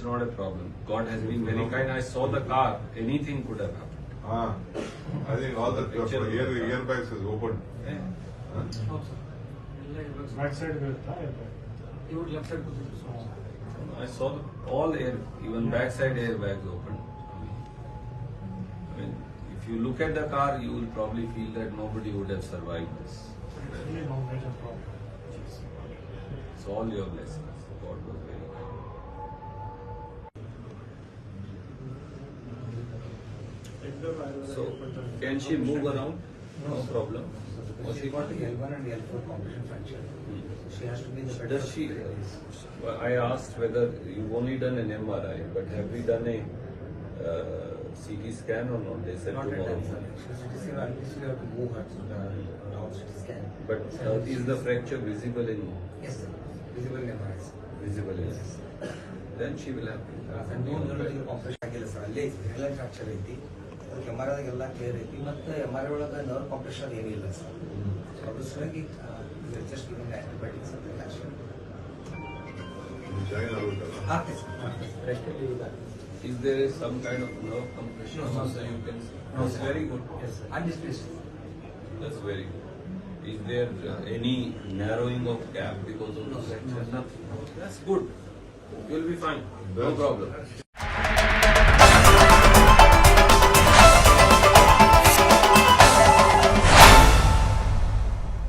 it's not a problem. God has been very kind. I saw the car. Anything could have happened. Ah, I think all the, the air, airbags is open. Yeah. Huh? Back side will You would left side I saw all air, even backside airbags open. I mean, if you look at the car, you will probably feel that nobody would have survived this. It's all your blessing. So, can she move around? No problem. Because she got the L1 and L4 competition fracture. She has to be in the better. Does she? Well, I asked whether you've only done an MRI, but have we done a uh, CT scan or not? They said Not at tomorrow. that time. She's still, at least we have to move her to the now CT scan. But uh, is the fracture visible in Yes, sir. Visible in MRI. visible in? Then she will have to. And no neurological compression ಆಗಿಲ್ಲ sir ಅಲ್ಲೇ ಐತಿ headline fracture ಐತಿ ಅದಕ್ಕೆ M R ಎಲ್ಲ clear ಐತಿ ಮತ್ತು M R I ಒಳಗೆ nerve compression ಏನೂ ಇಲ್ಲ ಸರ್ ಅದ್ರ ಸಲುವಾಗಿ ಜಸ್ಟ್ ಗಿವಿಂಗ್ ಆಗ್ತದೆ sir Is there some kind of nerve compression? No, sir. you can see. No, very good. Yes, sir. just That's very good. Is there uh, any narrowing of gap because of No, the fracture? No, no. That's good. You'll be fine. No problem.